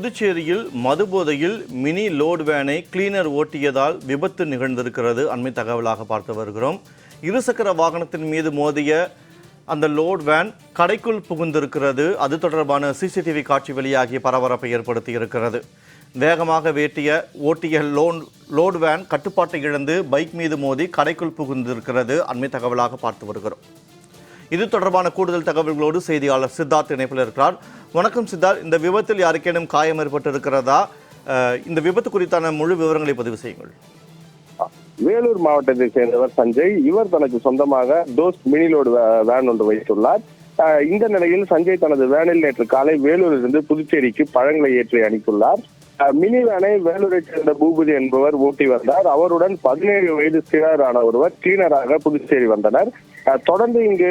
புதுச்சேரியில் மதுபோதையில் mini load வேனை கிளீனர் ஓட்டியதால் விபத்து நிகழ்ந்திருக்கிறது. அண்மை தகவலாக பார்த்து வருகிறோம். இருசக்கர வாகனத்தின் மீது மோதிய அந்த லோட் வேன் கடைக்குள் புகுந்திருக்கிறது. அது தொடர்பான சிசிடிவி காட்சி வெளியாகி பரபரப்பை ஏற்படுத்தி இருக்கிறது. வேகமாக வேட்டிய ஓட்டிய லோன் லோட் வேன் கட்டுப்பாட்டை இழந்து பைக் மீது மோதி கடைக்குள் புகுந்திருக்கிறது. அண்மை தகவலாக பார்த்து வருகிறோம். இது தொடர்பான கூடுதல் தகவல்களோடு செய்தியாளர் சித்தார்த் இணைப்பில் இருக்கிறார். வணக்கம் சித்தார்த். இந்த விபத்தில் யாருக்கேனும் காயம் ஏற்பட்டிருக்கிறதா? இந்த விபத்து குறித்தான முழு விவரங்களை பதிவு செய்யுங்கள். வேலூர் மாவட்டத்தை சேர்ந்தவர் சஞ்சய். இவர் தனக்கு சொந்தமாக தோஸ்த் மினிலோடு வேன் ஒன்று வைத்துள்ளார். ஆஹ் இந்த நிலையில் சஞ்சய் தனது வேனில் நேற்று காலை வேலூரிலிருந்து புதுச்சேரிக்கு பழங்களை ஏற்றி அனுப்பியுள்ளார். மினி வேனை வேலூரைச் சேர்ந்த பூபதி என்பவர் ஓட்டி வந்தார். அவருடன் பதினேழு வயது சிறாரான ஒருவர் கிளீனராக புதுச்சேரி வந்தனர். தொடர்ந்து இங்கு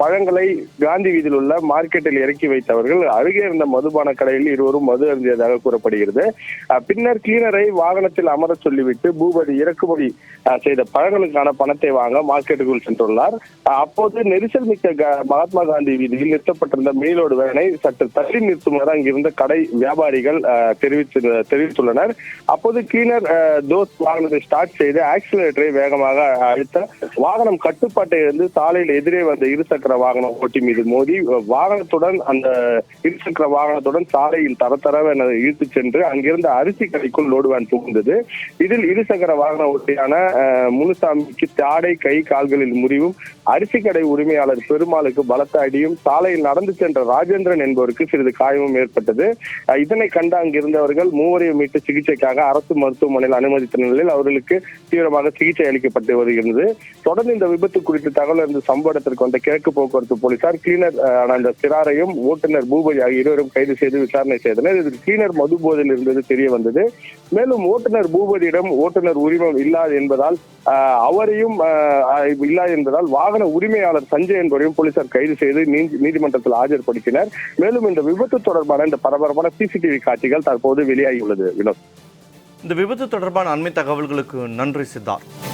பழங்களை காந்தி வீதியில் உள்ள மார்க்கெட்டில் இறக்கி வைத்தவர்கள் அருகே இருந்த மதுபான கடையில் இருவரும் மது அருந்தியதாக கூறப்படுகிறது. பின்னர் கிளீனரை வாகனத்தில் அமரச் சொல்லிவிட்டு பூபதி இறக்குமதி செய்த பழங்களுக்கான பணத்தை வாங்க மார்க்கெட்டுக்குள் சென்றுள்ளார். அப்போது நெரிசல் மிக்க மகாத்மா காந்தி வீதியில் நிறுத்தப்பட்டிருந்த மீனோடு வேனை சற்று தள்ளி நிறுத்துமாறு அங்கிருந்த கடை வியாபாரிகள் தெரிவித்து தெரிவித்துள்ளனர். அப்போது கிளீனர் தோஸ் வாகனத்தை ஸ்டார்ட் செய்து ஆக்சிலேட்டரை வேகமாக அழுத்த வாகனம் கட்டுப்பாட்டு இருந்து சாலையில் எதிரே வந்த இருசக்கர வாகனம் ஓட்டி மீது மோதி வாகனத்துடன் அந்த இருசக்கர வாகனத்துடன் சாலையில் தரத்தரவென இழுத்து சென்று அங்கிருந்த அரிசி கடைக்குள் லோடுவேன் புகுந்தது. இதில் இருசக்கர வாகன ஓட்டியான முனுசாமிக்கு தாடை கை கால்களில் முறிவும் அரிசி கடை உரிமையாளர் பெருமாளுக்கு பலத்த அடியும் சாலையில் நடந்து சென்ற ராஜேந்திரன் என்பவருக்கு சிறிது காயமும் ஏற்பட்டது. இதனை கண்டு அங்கிருந்தவர்கள் மூவரையும் மீட்டு சிகிச்சைக்காக அரசு மருத்துவமனையில் அனுமதித்த நிலையில் அவர்களுக்கு தீவிரமாக சிகிச்சை அளிக்கப்பட்டு வருகிறது. தொடர்ந்து இந்த விபத்து குறித்து தகவல் இருந்து சம்பவ இடத்திற்கு வந்த கிழக்கு போக்குவரத்து போலீசார் கிளீனர் அஹ், ஆன அந்த சிறாரையும் ஓட்டுநர் பூபதி ஆகிய இருவரும் கைது செய்து விசாரணை செய்தனர். இதில் கிளீனர் மது போதையில் இருந்தது தெரிய வந்தது. மேலும் ஓட்டுநர் பூபதியிடம் ஓட்டுநர் உரிமம் இல்லாது என்பதால் அவரையும் இல்லாது என்பதால் வாகன உரிமையாளர் சஞ்சய் என்பவரையும் போலீசார் கைது செய்து நீதிமன்றத்தில் ஆஜர்படுத்தினர். மேலும் இந்த விபத்து தொடர்பான இந்த பரபரப்பான சிசிடிவி காட்சிகள் தற்போது வெளியாகியுள்ளது. வினோத். இந்த விபத்து தொடர்பான அண்மை தகவல்களுக்கு நன்றி சித்தார்த்.